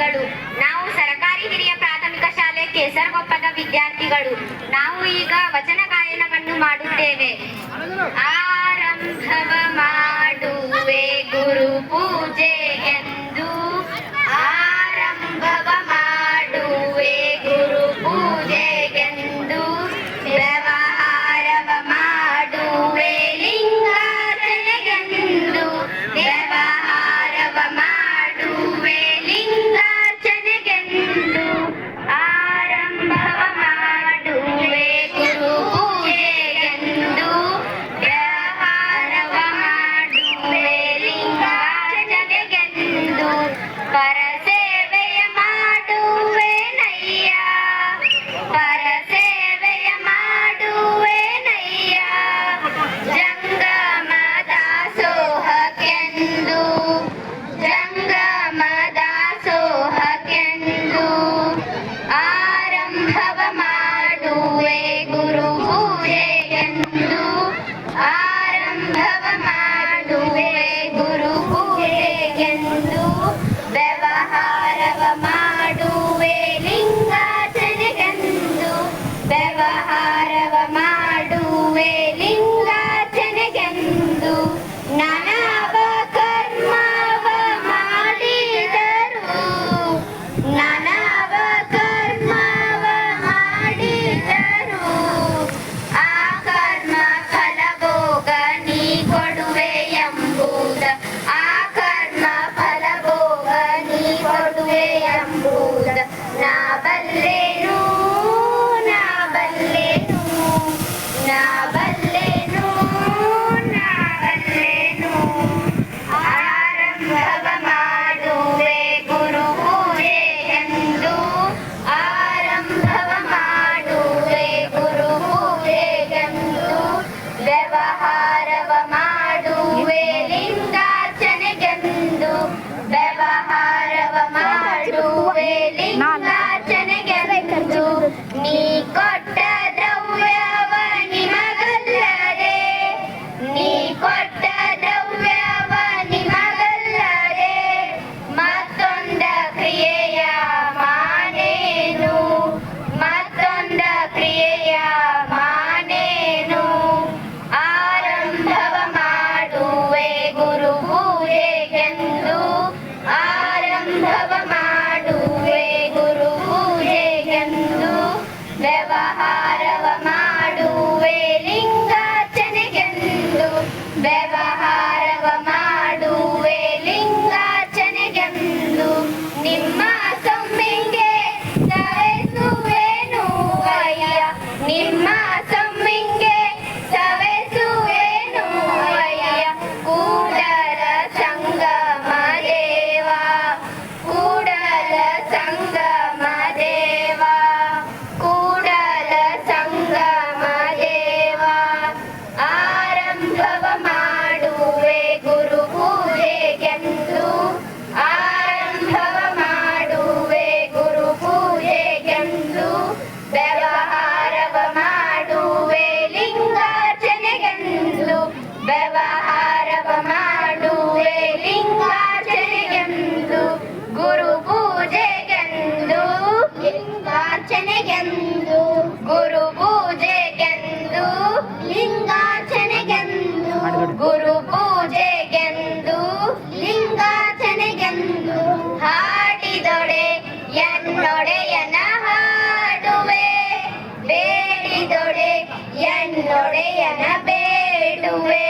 ನಾವು ಸರಕಾರಿ ಹಿರಿಯ ಪ್ರಾಥಮಿಕ ಶಾಲೆ ಕೇಸರಗೊಪ್ಪದ ವಿದ್ಯಾರ್ಥಿಗಳು. ನಾವು ಈಗ ವಚನ ಗಾಯನವನ್ನು ಮಾಡುತ್ತೇವೆ. ಆರಂಭವ ಮಾಡುವೆ ಗುರು ಪೂಜೆಗೆಂದು ವ್ಯವಹಾರವ ಮಾಡುವೆ ಲಿಂಗಾರ್ಚನೆಗೆಂದು ವ್ಯವಹಾರವ ಮಾಡುವೆ ಲಿಂಗಾರ್ಚನೆಗೆಂದು ನನವ ಕರ್ಮವ ಮಾಡಿದರು. ನಾನು అంబుండ ఆ కర్మ ఫలభోగ నీ వడువే నా బల్లేను నా బల్లే amarela, amarela. என்னுடைய நாடுவே ಬೇಡಿದೊಡೆ ಎನ್ನೊಡೆಯನ ಬೇಡುವೆ